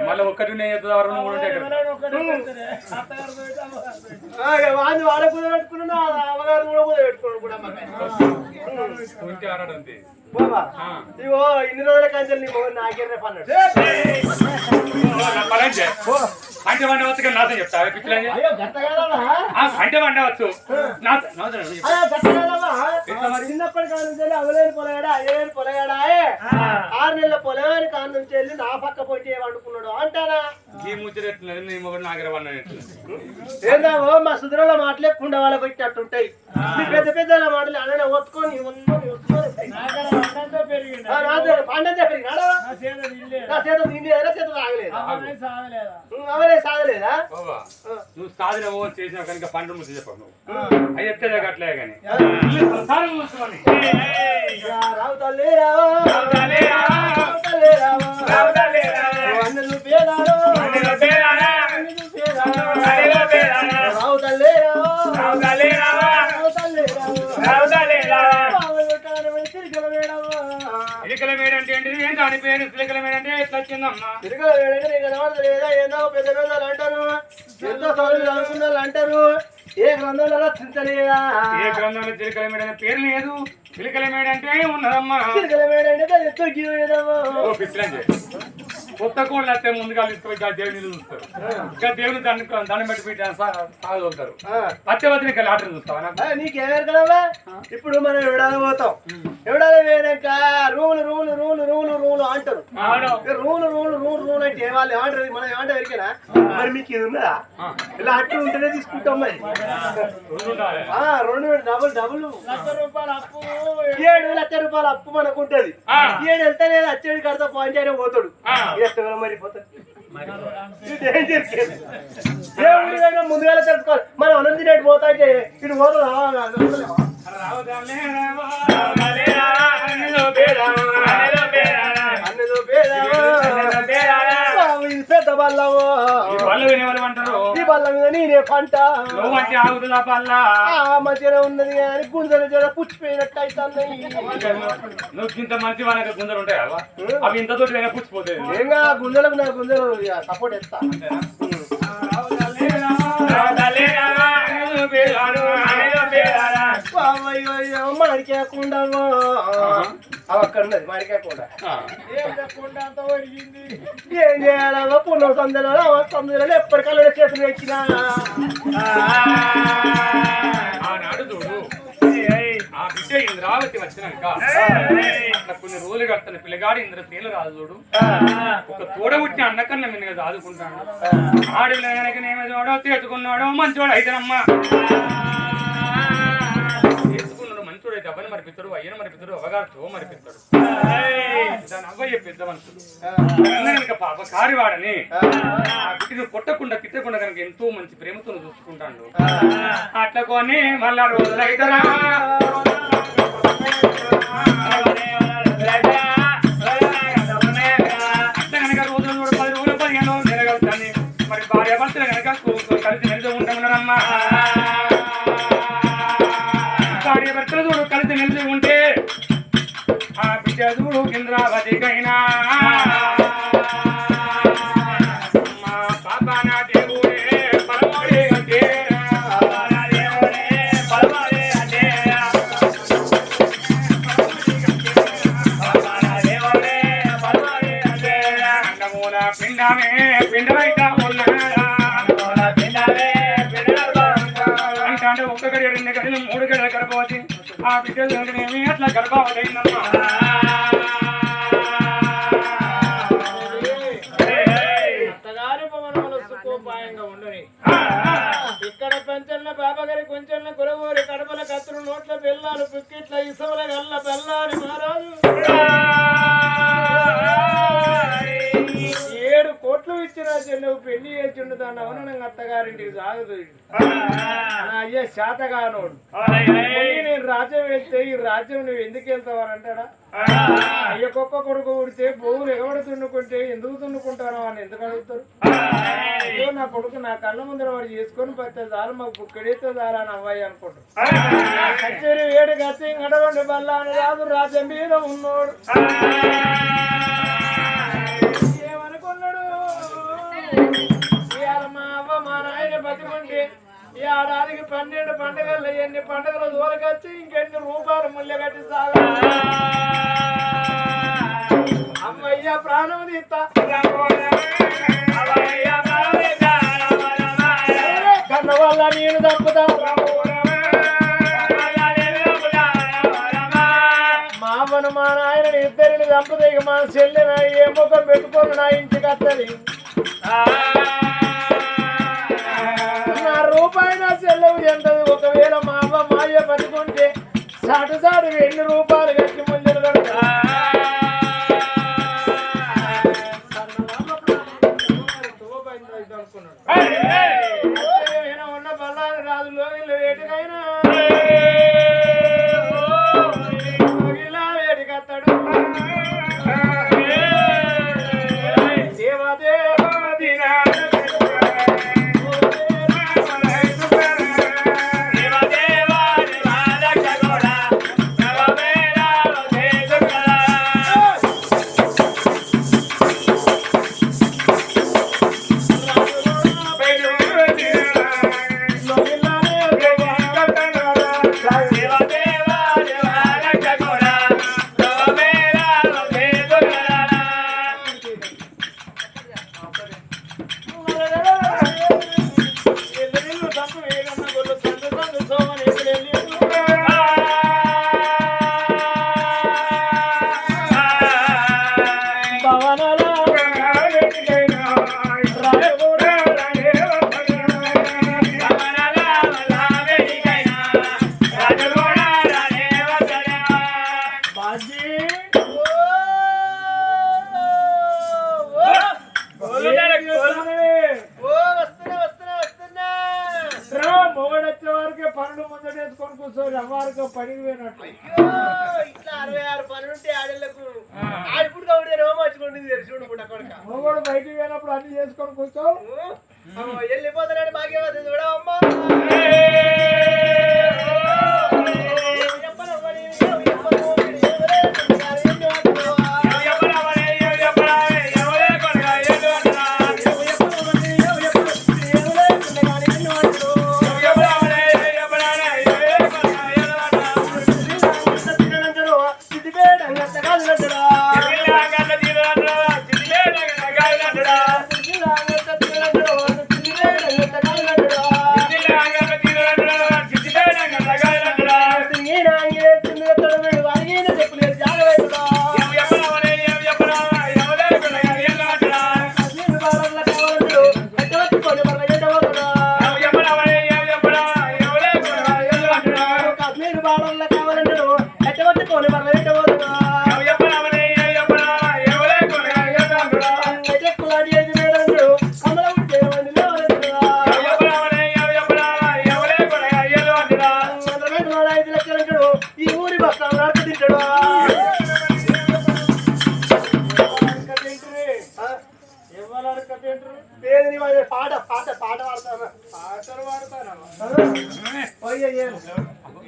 మళ్ళీ ఒక్కటి వాడిని వాడ పెట్టుకున్నాడు కూడా పెట్టుకున్నాడు కూడా అమ్మగారు ఉంటే ఆడాడు అంతే. బాబా. ఇగో ఇన్ని రోజుల కంచెలు నీ నాకే రేపు అన్నాడు. అంటే వండవచ్చు కానీ నాతో చెప్తా అవి పిచ్చిలని అంటే వండవచ్చు. చిన్నప్పటి కాడ నుంచి అవలేని పొలగాడా అయ్యేని పొలగాడా ఆరు నెలల పొలగాని కాడ నుంచి వెళ్ళి నా పక్క పొట్టి వండుకున్నాడు అంటారా ఈ ముచ్చట ఎట్లున్నది? నీ మొగుడు నాగర వన్నాడు ఎట్లా ఏందావో మా సుధురల మాటలే కుండ వాళ్ళ పెట్టినట్టుంటాయి మీ పెద్ద పెద్ద మాటలు అలానే ఒత్తుకొని. ఆ, నా చెప్పి నాడా నా చేత చేత చేత తాగలేదా అమ్మాయి సాగలేదా? నువ్వు సాధన ఓ చేసినావు కనుక పండు ముచ్చట చెప్పవు నువ్వు. అవి చెప్తే అట్లే కానీ. సంసారం రావు తల్లి రావో రావు తల్లి రావో అన్నలు ఇలికల మేడ అంటే ఏంటి దాని పేరు? ఇలికల మేడ అంటే ఎట్లా వచ్చిందమ్మా? తిరగల వేడగా నీకు కనబడతలేదా ఏందో పెద్ద పెద్దలు అంటారు ఎంతో చదువుకున్న వాళ్ళు అంటారు ఏ గ్రంథంలో రచించలేదా ఏ గ్రంథంలో చిలికల మేడ పేరు లేదు? చిలికల మేడ అంటే ఉన్నదమ్మా. తిరగల వేడ అంటే ఎత్తు ఓ కొత్త కోళ్ళు వస్తే ముందుగా ఆ దేవుని చూస్తారు. ఇంకా దేవుని దండ దండం పెట్టి పెట్టి సాగుతారు పచ్చవతిని కలిసి ఆటలు చూస్తావా నాకు? కదవా ఇప్పుడు మనం ఎవడాలి పోతాం. ఎవడాలి పోయినాక rule rule rule rule rule అంటారు. ఇక రూలు రూలు రూలు రూలు అంటే వాళ్ళు? ఏమంటారు? మనం ఏమంటారు ఎవరికైనా? మరి మీకు ఇది ఉన్నదా? ఇలా అట్టు ఉంటేనే తీసుకుంటాం మరి. రెండు ఉండాలి. ఆ, రెండు డబుల్ డబుల్. లక్ష రూపాయల అప్పు. ఏడు లక్ష రూపాయల అప్పు మనకు ఉంటది. ఆ. ఏడు వెళ్తేనే వచ్చేది కడతా పాయింట్ అయినా పోతాడు. ఆ. ఎత్తగల మరి పోతాడు ఇది డేంజర్ కేసు. ఏ ఊరికైనా ముందుగా తెలుసుకోవాలి మనం అనంతి రేటు పోతా ఇటు పోతా రావదాలే ఈ బల్ల మీద నేనే పంట. మధ్యన ఉన్నది కానీ గుంజలు జర పుచ్చిపోయినట్టు అవుతున్నాయి నువ్వు ఇంత మంచి వాళ్ళకి గుంజలు ఉంటాయి అవి ఇంత తోటి పుచ్చిపోతాయి. ఏంగా గుంజలకు నా గుంజలు సపోర్ట్ ఇస్తా రావదాలే మాడికాకుండా అక్కడ ఉన్నది మాడికాకుండా ఆ. ఏం చేయాలో పునః సందులలో సందులలో ఎప్పటికల్లా చేతులు వచ్చినా ఆనాడు చూడు ఆ బిడ్డ ఇంద్రావతి వచ్చినాక కొన్ని రోజులు కడతాను పిల్లగాడు ఇంద్రసేను రాదు చూడు. ఒక తోడ పుట్టిన అన్నకన్నా మిన్నగా చదువుకుంటాను ఆడపిల్లనేమో చూడో చేసుకున్నాడో మంచోడు అయితేనమ్మా. దెబ్బని మంచోడు అయితే మరిపిస్తాడు అయ్యను మరిపిస్తాడు అవగారు తో మరిపిస్తాడు దాని అవ్వయ్య పెద్ద మనుషులు కనుక పాప కారివాడని ఆ బిడ్డను కొట్టకుండా తిట్టకుండా కనుక ఎంతో మంచి ప్రేమతో చూసుకుంటాడు. అట్లా కొని మళ్ళా రోజులైతరా అట్లా కనుక రోజులు కూడా మరి భార్య భర్తలు కనుక కలిసి మెలిసి ఉంటామన్నారమ్మా భార్య భర్తలు చూడు కలిసి నిలిచి ఉంటే ఆ బిడ్డ చూడు ఇంద్రావతికైనా బిడ్డ ఏమి అట్లా గర్భవతి అత్తగారి భవనంలో సుఖోపాయంగా ఉండని ఇక్కడ పెంచన్న బాబాగారి కొంచెన్న గురవూరి కడపల కత్తులు నోట్ల పిల్లలు పిక్కిట్ల ఇసవల గల్ల బెల్లాని మహారాజు ఏడు కోట్లు ఇచ్చిన చెల్లెవు పెళ్ళి చేసిండు దాన్ని అత్తగారింటికి సాగుతూ నా అయ్య శాతగానోడు. నేను రాజ్యం వెళ్తే ఈ రాజ్యం నువ్వు ఎందుకు వెళ్తావు అని అంటాడా అయ్య కుక్క కొడుకు ఉడితే భూములు ఎవడు తున్నుకుంటే ఎందుకు తున్నుకుంటానో అని ఎందుకు అడుగుతారు? అయ్యో నా కొడుకు నా కళ్ళ ముందర వాడు చేసుకొని పడితే చాలు మాకు బుక్కడితే చాలు అని అవ్వాయి అనుకుంటారు కచేరి వేడి గచ్చి గడవండి బల్ల అని రాదు రాజ్యం మీద ఉన్నోడు. ఏడాదికి పన్నెండు పండుగలు ఎన్ని పండుగలు దూరకొచ్చి ఇంకెన్ని రూపాయలు ముళ్ళ కట్టి సాగా. అమ్మయ్య ప్రాణం తీస్తా. కన్న వల్ల నేను తప్పుతా. మా మా నాయన ఇద్దరిని చంపుతాయి మా చెల్లిన ఏ ముఖం పెట్టుకొని నా ఇంటికి వస్తుంది నా రూపాయి నా ఎంతది ఒకవేళ మా అమ్మ మాయ పట్టుకుంటే సాటు సాటు రెండు రూపాయలు కట్టి ముందు కడతా ఉన్న బల్లాలు రాజు లోగిళ్ళు మొగడు బయటికి పోయినప్పుడు అన్ని చేసుకొని కూర్చోవు వెళ్ళిపోతున్నాడు భాగ్యవతి చూడమ్మా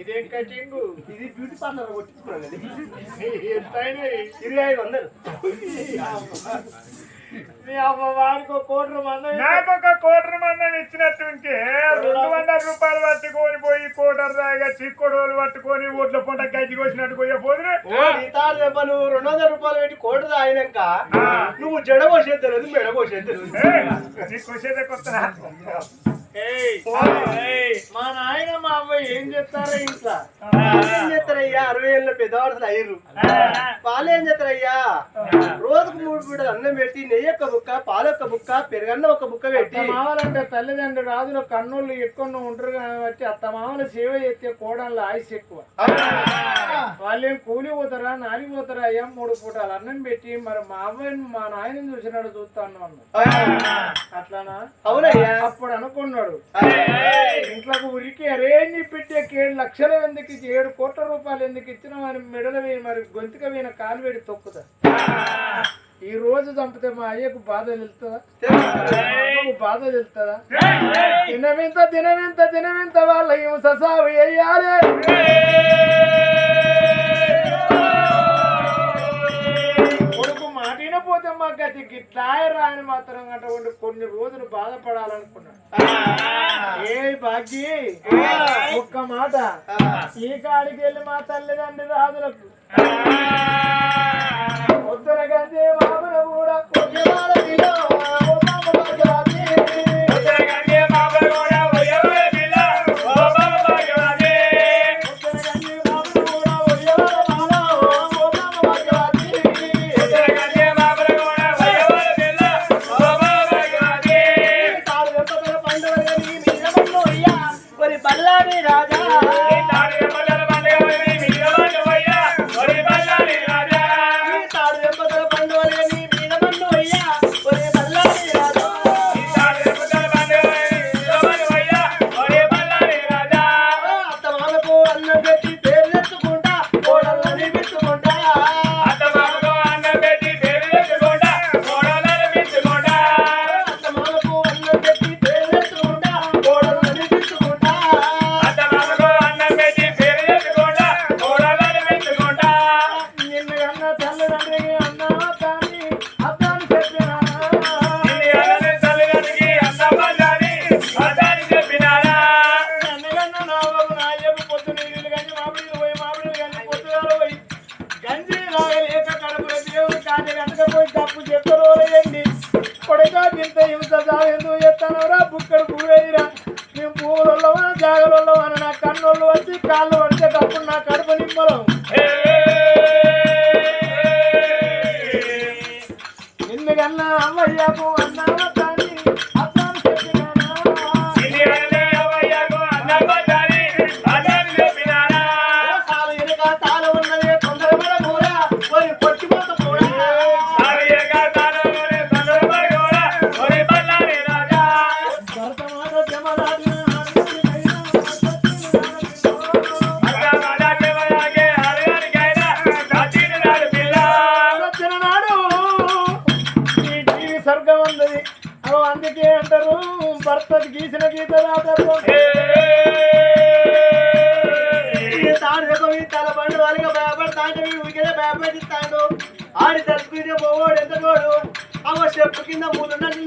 ఇదేం కటింగు? ఇది బ్యూటీ పార్లర్ కొట్టించుకున్నాను ఎంతైనా ఇరవై ఐదు వందలు. నీ అమ్మ వాడికి ఒక కోట్ల మంది నాకు ఒక కోటర మందం ఇచ్చినట్టుంటే రెండు వందల రూపాయలు పట్టుకొని పోయి కోటర్ దాగా చిక్కుడోలు పట్టుకొని ఓట్ల పొంట గడ్డి కోసినట్టు పోయే పోదురు. తాడు దెబ్బ నువ్వు రెండు వందల రూపాయలు పెట్టి కోట తాగినాక నువ్వు జడ పోసేది తెలియదు. మెడ పోసేది తెలియదు వచ్చేదే కొత్తనా? మా నాయన మా అవ్వ ఏం చెప్తారో ఇంట్లో? ఏం చేస్తారయ్యా? అరవై ఏళ్ళ పెద్దవాళ్ళు అయ్యారు పాలు ఏం చేస్తారయ్యా? రోజుకు మూడు పూటలు అన్నం పెట్టి నెయ్యి ఒక బుక్క పాలు ఒక బుక్క పెరుగన్న ఒక బుక్క పెట్టి మామలంటే తల్లిదండ్రులు రాజుల కన్నుళ్ళు ఎక్కువ ఉంటారు కాబట్టి అత్త మామల సేవ చేస్తే కోడళ్ళ ఆయుష్ ఎక్కువ. వాళ్ళేం కూలి పోతారా నాని పోతారా అయ్యా మూడు పూటలు అన్నం పెట్టి మరి మా అవ్వని మా నాయన చూసినాడు చూస్తాను అన్నాడు. అట్లానా? అవునయ్యా. అప్పుడు అనుకున్నాడు. ఇంట్లోకి ఉరికి అరే నీ పెట్టే ఏడు లక్షలు ఎందుకు ఇచ్చి ఏడు కోట్ల రూపాయలు ఎందుకు ఇచ్చిన మరి మెడల మరి గొంతుక పోయిన కాలు వేడి తొక్కుతా ఈ రోజు చంపితే మా అయ్యకు బాధ తెలుస్తుందా? బాధ తెలుస్తుందా? దినమింత దినమింత దినమింత వాళ్ళ హింస సాగు వేయాలి మాట వినపోతే మా గతి గిట్లాయ రాని మాత్రం అటువంటి కొన్ని రోజులు బాధపడాలనుకున్నాడు. ఏ భాగ్య? ఒక్క మాట. ఈ కాడికి వెళ్ళి మా తల్లిదండ్రి రాజులకు. ఉత్తర గంజే మామల కూడా గంటకపోయి తప్పు చెప్పరోయండి కొడుకా ఇంత హింస సాగెందుకు చెప్తానవరా బుక్కడు కూరేదిరా మేము పువ్వులలో జాగలలో అని నా కన్నుళ్ళు వచ్చి కాళ్ళు పడిచేటప్పుడు నా కడుపు నిమ్మలం ఎందుకన్నా అమ్మయ్యకు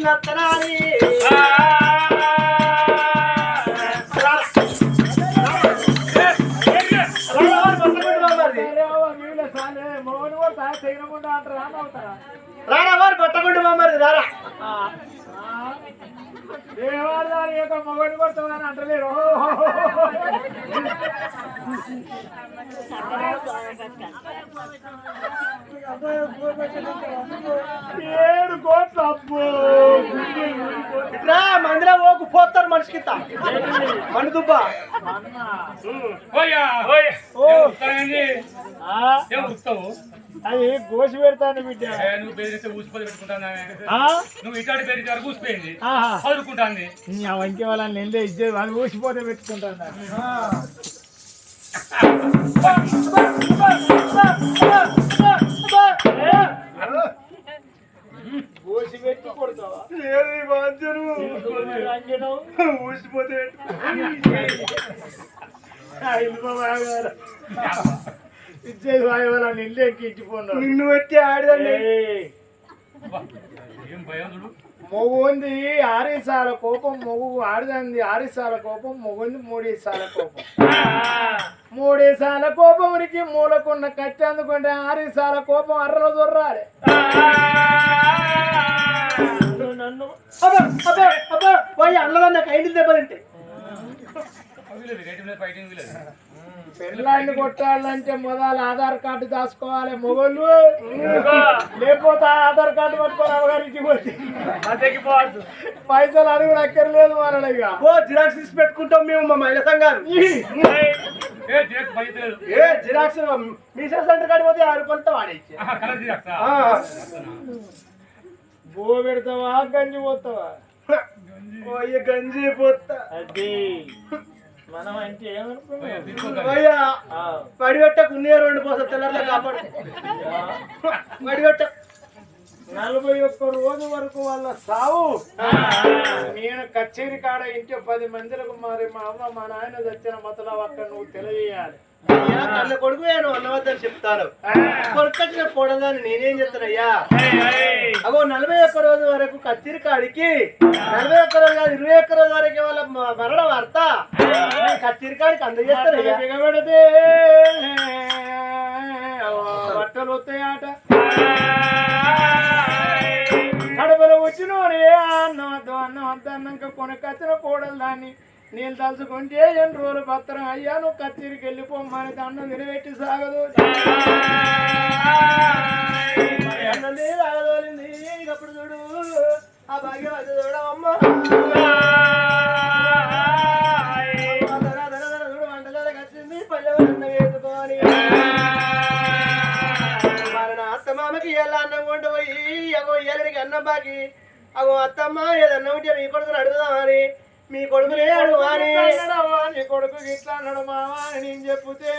నత్తనాలి రారా వారు పట్టకుండా మమ్మల్ని రారా. దేవాలయాల యొక్క మొగని కొడతామని అంటలేరు. ఏడు కోట్ల అప్పు. మందిరా ఓకు పోతారు మనిషికి మన దుబ్బ. అది గోసి పెడతాను బిడ్డ. నువ్వు బెదిరిస్తే ఊసిపోయి పెట్టుకుంటాను ఆ? నువ్వు ఇటాడి బెదిరితే వరకు ఆ వంకే వాళ్ళని నిందే ఇచ్చే వాళ్ళు ఊసిపోతే పెట్టుకుంటాను ఊసిపోతే ఇచ్చేది వాయి వాళ్ళని ఇల్లు ఎక్కి ఇచ్చిపోన్నాడు నిన్ను పెట్టి ఆడదండి ఏం భయం చూడు. మొగుంది ఆరేసాల కోపం మొగు ఆడదంది ఆరేసాల కోపం మొగుంది మూడేసాల కోపం. మూడేసాల కోపంకి మూలకున్న కట్టి అందుకుంటే ఆరేసాల కోపం అర్రలు దొర్రాలి. నన్ను అబ్బా అబ్బా అబ్బా పోయి అన్నదన్న కైండి దెబ్బతింటే పెళ్ళాన్ని కొట్టాలంటే మొదలు ఆధార్ కార్డు దాచుకోవాలి మొగోళ్ళు. లేకపోతే ఆధార్ కార్డు పట్టుకొని అవగారికి పోతే పైసలు అడుగుడు అక్కర్లేదు మన ఓ జిరాక్స్ తీసి పెట్టుకుంటాం మేము మా మహిళా సంఘాలు. ఏ జిరాక్స్ బయట లేదు. ఏ జిరాక్స్ మీ సెంటర్ కాడికి పోతే ఆరు రూపాయలతో వాడేచ్చు బో పెడతావా గంజి పోతావా? గంజి పోతా అది. మనం అంటే రెండు పోసా తెల్లర్లో కాపాడు. పడిగొట్ట నలభై ఒక్క రోజు వరకు వాళ్ళ సావు. నేను కచేరి కాడ ఇంటి పది మందిలకు మరి మా అమ్మ మా నాయన తెచ్చిన మొదలు అక్కడ నువ్వు తెలియజేయాలి. అయ్యా కన్న కొడుకు నేను అన్నవద్దని చెప్తాను. కొడుకొచ్చిన పొడదాన్ని నేనేం చెప్తానయ్యా అగో నలభై ఒక్క రోజు వరకు కత్తిరి కాడికి నలభై ఒక్క రోజు కాదు ఇరవై ఒక్క రోజు వరకు వాళ్ళ మరణ వార్త. కత్తిరి కాడికి అందజేస్తానయ్యా దిగబడితే బట్టలు వస్తాయట. కడపలో వచ్చిన అన్నం వద్దు అన్నం వద్దు అన్నాక కొనకొచ్చిన కోడలు దాన్ని నీళ్ళు తలుచుకుంటే ఎన్ని రోజులు పత్రం అయ్యా నువ్వు కత్తిరికి వెళ్ళిపోమ్మని దండం నిలబెట్టి సాగదు. రాగదోలింది అప్పుడు చూడు ఆ భాగ్యం అది చూడమ్మా ఎలా అన్నం కొంట పోయి అగో ఏలరికి అన్నం బాకి అగో అత్తమ్మ ఏదన్నా ఉంటే మీ కొడుకుని అడుగుదామని మీ కొడుకునే అన్నాడవ్వా, నీ కొడుకు ఇట్లా అన్నాడు అని నేను చెప్తే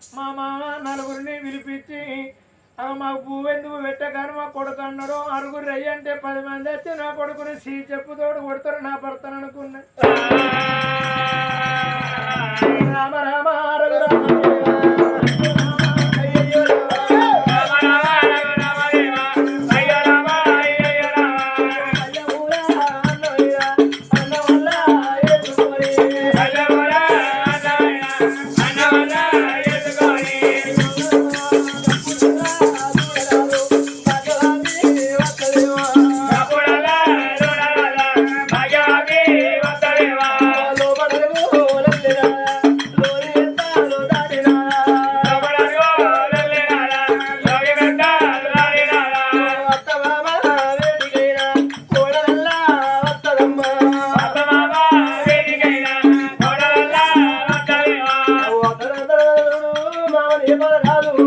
మా మామ నలుగురిని పిలిపించి "ఆ, మాకు పువ్వు ఎందుకు పెట్టగాని మా కొడుకు అన్నాడు అరుగురు రయ్య అంటే పది మంది వచ్చి నా కొడుకుని సీ చెప్పుతోడు కొడతారు నా భర్తను అనుకున్నా. రామ రామ అరుగు రామ. ఇప్పుడు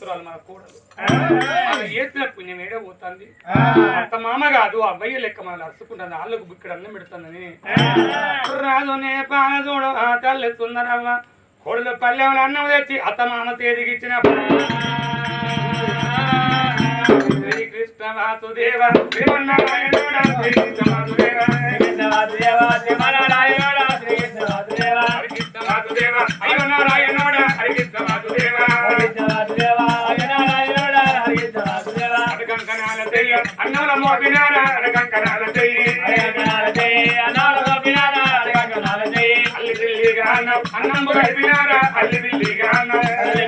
పుణ్యవంతురాలు మన కోడలు ఏసిన పుణ్యం ఏడే పోతుంది. అంత మామ కాదు అబ్బాయి లెక్క మనం నడుచుకుంటుంది వాళ్ళకు ఇక్కడ అన్నం పెడుతుందని. రాజునే పానజోడు ఆ తల్లి సుందరమ్మ. కోడలు పల్లెములు అన్నం తెచ్చి అత్త మామ తేదిగిచ్చిన శ్రీకృష్ణ వాసుదేవ శ్రీమన్నారాయణుడా శ్రీకృష్ణ వాసుదేవ. అయ్యో నారాయణుడా హరికృష్ణ వాసుదేవ. చెయ్య అన్నముల మోపినారా అడగంకనాల చెయ్యి అల్లి దిల్లిగా అన్నం అన్నంబు కలిపినారా అల్లి దిల్లిగా అన్నం తొలి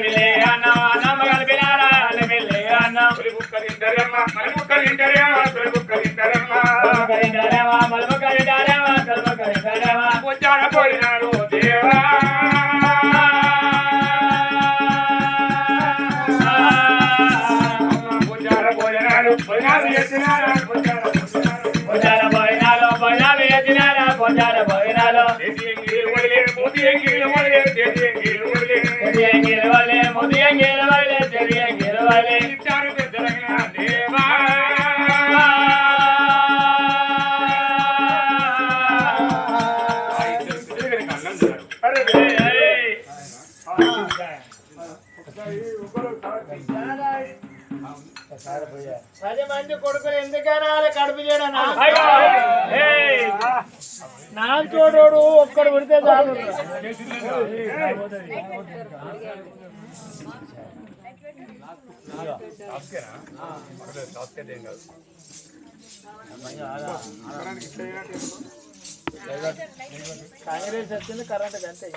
పది మంది కొడుకులు ఎందుకైనా కడుపు చేయడనా నా చోడోడు ఒక్కడు పుడితే చాలు. కాంగ్రెస్ వచ్చింది కరెంట్ అంతే